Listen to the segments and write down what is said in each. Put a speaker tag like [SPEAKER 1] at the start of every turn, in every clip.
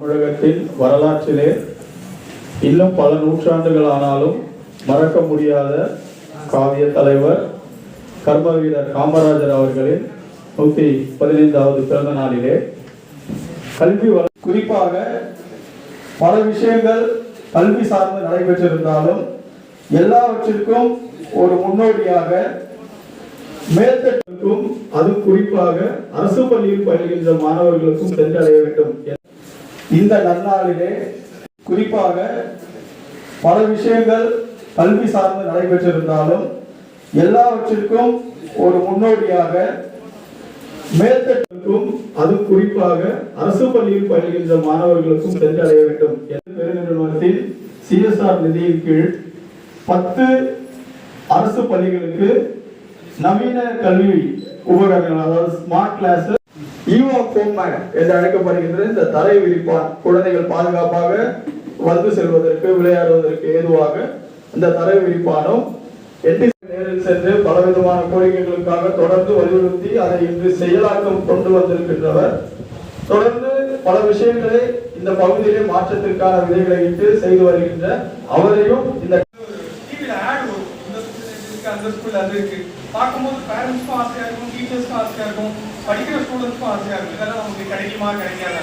[SPEAKER 1] தமிழகத்தின் வரலாற்றிலே இன்னும் பல நூற்றாண்டுகள் ஆனாலும் மறக்க முடியாத காவிய தலைவர் கர்ம வீரர் காமராஜர் அவர்களின் நூத்தி பதினைந்தாவது பிறந்த நாளிலே கல்வி வள- குறிப்பாக பல விஷயங்கள் கல்வி சார்ந்து நடைபெற்றிருந்தாலும் எல்லாவற்றிற்கும் ஒரு முன்னோடியாக மேல்தட்டுக்கும் அது குறிப்பாக அரசு பள்ளியில் பயில்கின்ற மாணவர்களுக்கும் சென்றடைய வேண்டும் இந்த நன்னாளிலே குறிப்பாக பல விஷயங்கள் கல்வி சார்ந்து நடைபெற்றிருந்தாலும் எல்லாவற்றிற்கும் ஒரு முன்னோடியாக மேல்தட்டுக்கும் அது குறிப்பாக அரசு பள்ளியில் பயில்கின்ற மாணவர்களுக்கும் சென்றடைய வேண்டும் என்ற பெருநிறுவனத்தின் சிஎஸ்ஆர் நிதியின் கீழ் பத்து அரசு பள்ளிகளுக்கு நவீன கல்வி உபகரணங்கள் அதாவது ஸ்மார்ட் கிளாஸ் என்று அழைக்கப்படுகின்ற இந்த தரை விரிப்பான். குழந்தைகள் பாதுகாப்பாக வந்து செல்வதற்கு விளையாடுவதற்கு ஏதுவாக இந்த தரை விரிப்பானும் எட்டி நேரில் சென்று பலவிதமான கோரிக்கைகளுக்காக தொடர்ந்து வலியுறுத்தி அதை இன்று செயலாக்கம் கொண்டு வந்திருக்கின்றவர். தொடர்ந்து பல விஷயங்களை இந்த பகுதியிலே மாற்றத்திற்கான விதைகளை இட்டு செய்து வருகின்ற அவரையும் இந்த
[SPEAKER 2] oh, அந்த ஸ்கூல் அது இருக்கு. பார்க்கும்போது பேரண்ட்ஸ்க்கும் ஆசையா இருக்கும் டீச்சர்ஸ்க்கும் ஆசையா இருக்கும் படிக்கிற ஸ்டூடெண்ட்ஸ்க்கும் ஆசையா இருக்கும் இதெல்லாம் நமக்கு கிடைக்குமா கிடைக்காதா?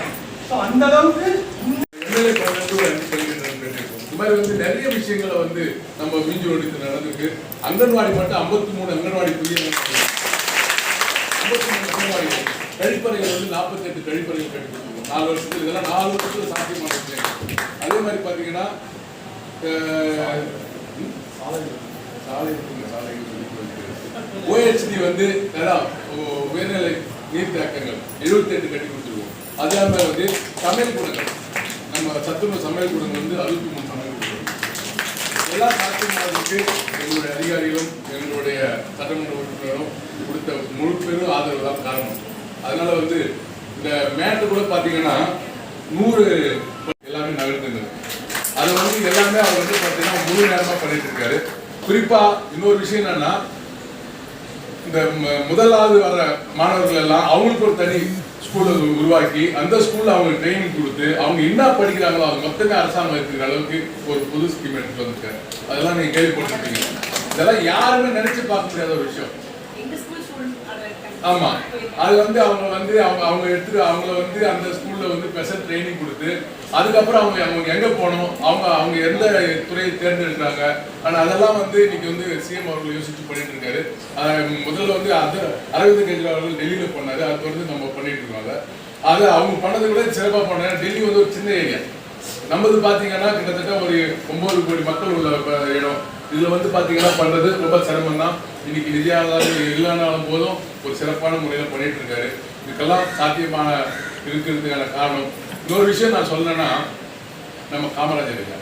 [SPEAKER 2] ஸோ அந்த அளவுக்கு
[SPEAKER 3] இந்த மாதிரி வந்து நிறைய விஷயங்களை வந்து நம்ம மிஞ்சி ஒடித்து நடந்திருக்கு. அங்கன்வாடி மட்டும் ஐம்பத்தி மூணு அங்கன்வாடி புதிய ஐம்பத்தி மூணு கழிப்பறைகள் வந்து நாற்பத்தெட்டு கழிப்பறைகள் கட்டிருக்கோம் நாலு வருஷத்துக்கு இதெல்லாம் நாலு வருஷத்துல சாத்தியமான விஷயம் அதே மாதிரி பார்த்தீங்கன்னா சாலை சாலை இருக்குங்க, சாலைகள் ஓஹெச்டி வந்து உயர்நிலை நீர் உயர்நிலை நீர்த்தேக்கங்கள் எழுபத்தெட்டு கட்டி கொடுத்துருவோம். அது இல்லாமல் வந்து சமையல் கூடங்கள். நம்ம சத்துணவு சமையல் கூடங்கள் வந்து அறுபத்தி மூணு சமையல் கூடங்கள். எல்லா சாத்தியமானதுக்கு எங்களுடைய அதிகாரிகளும் எங்களுடைய சட்டமன்ற உறுப்பினரும் கொடுத்த முழு பெரும் ஆதரவு தான் காரணம். அதனால வந்து இந்த மேட்டு கூட பார்த்தீங்கன்னா நூறு எல்லாமே நகர்த்துங்க அது வந்து எல்லாமே அவர் வந்து பார்த்தீங்கன்னா முழு நேரமாக பண்ணிட்டு இருக்காரு. குறிப்பா இன்னொரு விஷயம் என்னன்னா இந்த முதலாவது வர மாணவர்கள் எல்லாம் அவங்களுக்கு ஒரு தனி ஸ்கூலை உருவாக்கி அந்த ஸ்கூலில் அவங்க ட்ரைனிங் கொடுத்து அவங்க என்ன படிக்கிறாங்களோ அது மொத்தமே அரசாங்கம் இருக்கிற அளவுக்கு ஒரு புது ஸ்கீம் எடுத்து வந்துருக்காரு அதெல்லாம் நீங்கள் கேள்விப்பட்டிருக்கீங்க இதெல்லாம் யாருமே நினைச்சு பார்க்க முடியாத ஒரு விஷயம்
[SPEAKER 4] எங்க ஸ்கூல் ஸ்டூடெண்ட் அதை
[SPEAKER 3] ஆமா. அது வந்து அவங்க வந்து அவங்க அவங்க எடுத்துட்டு அவங்கள வந்து அந்த ஸ்கூல்ல வந்து ஸ்பெஷல் ட்ரைனிங் கொடுத்து அதுக்கப்புறம் அவங்க அவங்க எங்க போனோம் அவங்க அவங்க எந்த துறையை தேர்ந்தெடுக்கிறாங்க ஆனா அதெல்லாம் வந்து இன்னைக்கு வந்து சிஎம் அவர்கள் யோசிச்சு பண்ணிட்டு இருக்காரு. முதல்ல வந்து அந்த அரவிந்த் கெஜ்ரிவால் அவர்கள் டெல்லியில பண்ணாரு அது வந்து நம்ம பண்ணிட்டு இருக்காங்க. அது அவங்க பண்ணதை கூட சிறப்பா பண்ணாரு டெல்லி வந்து ஒரு சின்ன ஏரியா. நம்மது பாத்தீங்கன்னா கிட்டத்தட்ட ஒரு ஒன்பது கோடி மக்கள் உள்ள இடம். இதுல வந்து பாத்தீங்கன்னா பண்றது ரொம்ப சிரமம் தான் இன்னைக்கு நிதி ஆதாரம் இல்லைனாலும் போதும் ஒரு சிறப்பான முறையில் பண்ணிட்டு இருக்காரு. இதுக்கெல்லாம் சாத்தியமான இருக்கிறதுக்கான காரணம். இன்னொரு விஷயம் நான் சொல்லணும்னா நம்ம காமராஜர் ஐயா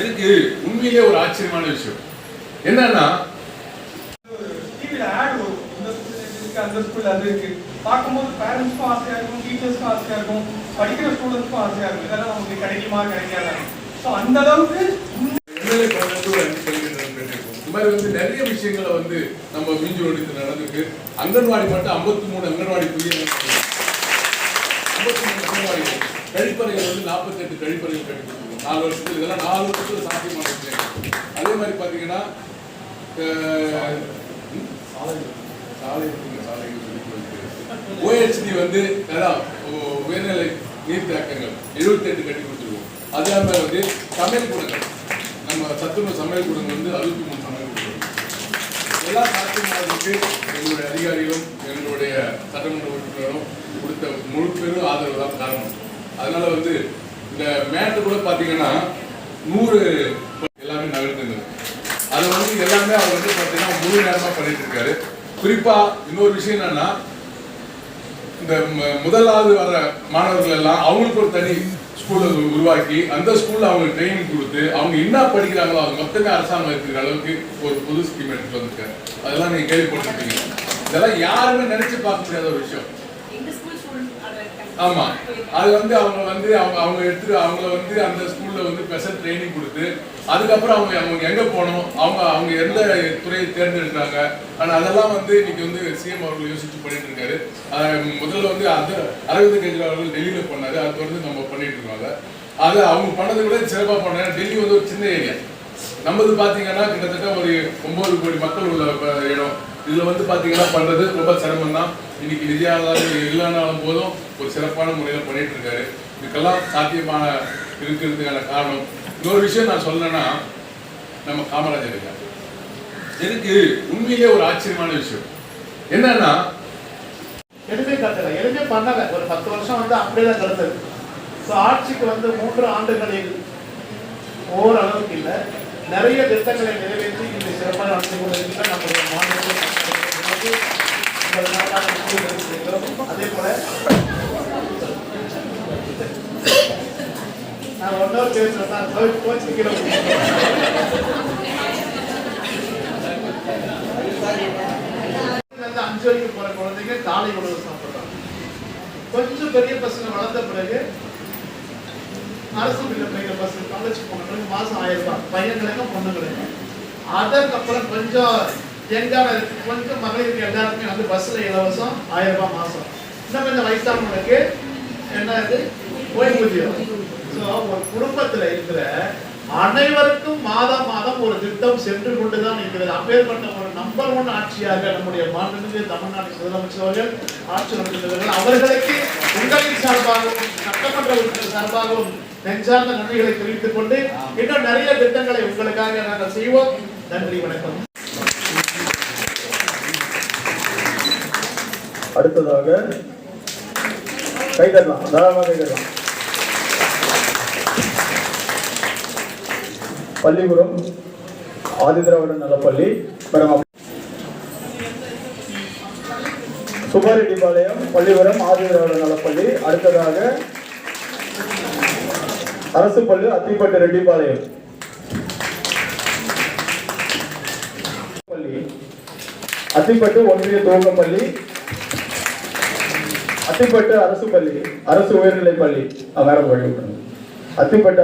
[SPEAKER 3] எனக்கு உண்மையிலேயே ஒரு ஆச்சரியமான விஷயம். என்னன்னா
[SPEAKER 2] அந்த ஸ்கூல்ல அது இருக்கு. பார்க்கும்போது பேரண்ட்ஸ்க்கும் ஆசையா இருக்கும் டீச்சர்ஸ்க்கும் ஆசையா இருக்கும் படிக்கிற ஸ்டூடெண்ட்ஸ்க்கும் ஆசையா இருக்கும். இதெல்லாம் நமக்கு கிடைக்குமா கிடைக்காதா? ஸோ அந்த அளவுக்கு
[SPEAKER 3] மாதிரி வந்து நிறைய விஷயங்களை வந்து நம்ம மிஞ்சி ஒழித்து நடந்திருக்கு. அங்கன்வாடி மட்டும் ஐம்பத்தி மூணு அங்கன்வாடி புதிய ஐம்பத்தி மூணு அங்கன்வாடி. கழிப்பறைகள் வந்து நாற்பத்தெட்டு கழிப்பறைகள் கட்டி நாலு வருஷத்துக்கு இதெல்லாம் நாலு வருஷத்துல சாத்தியமான விஷயம். அதே மாதிரி பார்த்தீங்கன்னா சாலை ம், சாலை ஓஹெச்டி வந்து அதான் உ- உயர்நிலை நீர்த்தேக்கங்கள் எழுபத்தெட்டு கட்டி கொடுத்துருவோம் அதே மாதிரி வந்து சமையல் கூடங்கள். நம்ம சத்துணவு சமையல் கூடங்கள் வந்து அறுபத்தி மூணு சமையல் எல்லா சாத்தியமானதுக்கு எங்களுடைய அதிகாரிகளும் எங்களுடைய சட்டமன்ற உறுப்பினரும் கொடுத்த முழு பெரும் ஆதரவு தான் காரணம். அதனால வந்து இந்த மேட்டு கூட பார்த்தீங்கன்னா நூறு எல்லாமே நகர்த்துங்க அது வந்து எல்லாமே அவர் வந்து பார்த்தீங்கன்னா முழு நேரமாக பண்ணிட்டு இருக்காரு. குறிப்பா இன்னொரு விஷயம் என்னன்னா இந்த முதலாவது வர மாணவர்கள் எல்லாம் அவங்களுக்கு ஒரு தனி ஸ்கூலை உருவாக்கி அந்த ஸ்கூல்ல அவங்க ட்ரைனிங் கொடுத்து அவங்க என்ன படிக்கிறாங்களோ அது மொத்தமே அரசாங்கம் இருக்கிற அளவுக்கு ஒரு புது ஸ்கீம் எடுத்து வந்திருக்காரு. அதெல்லாம் நீங்க கேள்விப்பட்டிருக்கீங்க இதெல்லாம் யாருமே நினைச்சு பார்க்க முடியாத ஒரு விஷயம்
[SPEAKER 4] எங்க ஸ்கூல் ஸ்டூடெண்ட் அதை
[SPEAKER 3] ஆமா. அது வந்து அவங்க வந்து அவங்க அவங்க எடுத்துட்டு அவங்கள வந்து அந்த ஸ்கூல்ல வந்து ஸ்பெஷல் ட்ரைனிங் கொடுத்து அதுக்கப்புறம் அவங்க அவங்க எங்க போனோம் அவங்க அவங்க எந்த துறையை தேர்ந்தெடுக்கிறாங்க ஆனா அதெல்லாம் வந்து இன்னைக்கு வந்து சிஎம் அவர்கள் யோசிச்சு பண்ணிட்டு இருக்காரு. முதல்ல வந்து அந்த அரவிந்த் கெஜ்ரிவால் அவர்கள் டெல்லியில பண்ணாரு அது வந்து நம்ம பண்ணிட்டு இருக்கோம் அதை. அது அவங்க பண்ணதை விட சிறப்பாக பண்ணாங்க. டெல்லி வந்து ஒரு சின்ன ஏரியா நம்மது பாத்தீங்கன்னா கிட்டத்தட்ட ஒரு ஒன்பது கோடி மக்கள் உள்ள இடம். இதுல வந்து பார்த்தீங்கன்னா பண்றது ரொம்ப சிரமம் தான் இன்னைக்கு நிதி ஆதாரம் இல்லைனாலும் போதும் ஒரு சிறப்பான முறையில பண்ணிட்டு இருக்காரு இதுக்கெல்லாம் சாத்தியமான இருக்கிறதுக்கான காரணம். இன்னொரு விஷயம் நான் சொல்லணும்னா நம்ம காமராஜர் இருக்கார். எனக்கு உண்மையிலே ஒரு ஆச்சரியமான விஷயம். என்னன்னா
[SPEAKER 5] எதுவுமே கட்டல. எதுவுமே பண்ணல. ஒரு பத்து வருஷம் வந்து அப்படியே தான் கிடந்தது. ஸோ ஆட்சிக்கு வந்து மூன்று ஆண்டுகளில் ஓரளவுக்கு இல்லை. நிறைய திட்டங்களை நிறைவேற்றி இந்த சிறப்பாக நடந்து கொண்டிருக்கிற நம்முடைய மாநிலத்தில் உங்கள் அதே போல நான் ஒன்னொரு பேசுறேன் சார் கோச்சிக்கிறோம் அஞ்சு வரைக்கும் போற குழந்தைங்க காலை உணவு சாப்பிடுறாங்க கொஞ்சம் பெரிய பசங்க வளர்ந்த பிறகு அரசு பள்ளி படிக்கிற பசங்க காலேஜ் போன பிறகு மாசம் ஆயிரம் ரூபாய் பொண்ணு கிடைக்கும் அதற்கப்புறம் கொஞ்சம் எங்கான கொஞ்சம் மகளிருக்கு எல்லாருக்குமே வந்து பஸ்ல இலவசம் ஆயிரம் ரூபாய் மாசம். இன்னும் கொஞ்சம் வயசானவங்களுக்கு என்ன இது? ஓய்வூதியம் ஸோ ஒரு குடும்பத்துல இருக்கிற அனைவருக்கும் மாதம் மாதம் ஒரு திட்டம் சென்று கொண்டு தான் இருக்கிறது. அப்பேற்பட்ட ஒரு நம்பர் ஒன் ஆட்சியாக நம்முடைய மாண்புமிகு தமிழ்நாடு முதலமைச்சர் அவர்கள் ஆட்சி நடத்துகிறார்கள் அவர்களுக்கு உங்களின் சார்பாகவும் சட்டமன்ற உறுப்பினர் சார்பாகவும் நெஞ்சார்ந்த நன்றிகளை தெரிவித்துக் கொண்டு இன்னும் நிறைய திட்டங்களை உங்களுக்காக நாங்கள் செய்வோம். நன்றி வணக்கம்.
[SPEAKER 1] அடுத்ததாக கைதரலாம் தாராளமாக கைதரலாம் பள்ளிபுரம் ஆதிதிராவிட நலப்பள்ளி மேடம் சுபாரெட்டிப்பாளையம் பள்ளிபுரம் ஆதிதிராவிட நலப்பள்ளி அடுத்ததாக அரசு பள்ளி அத்திப்பட்டு ரெட்டிப்பாளையம். பள்ளி. அத்திப்பட்டு ஒன்றிய துவக்கப்பள்ளி அத்திப்பட்டு அரசு பள்ளி அரசு உயர்நிலைப் பள்ளி மேடம் வழி அத்திப்பட்டு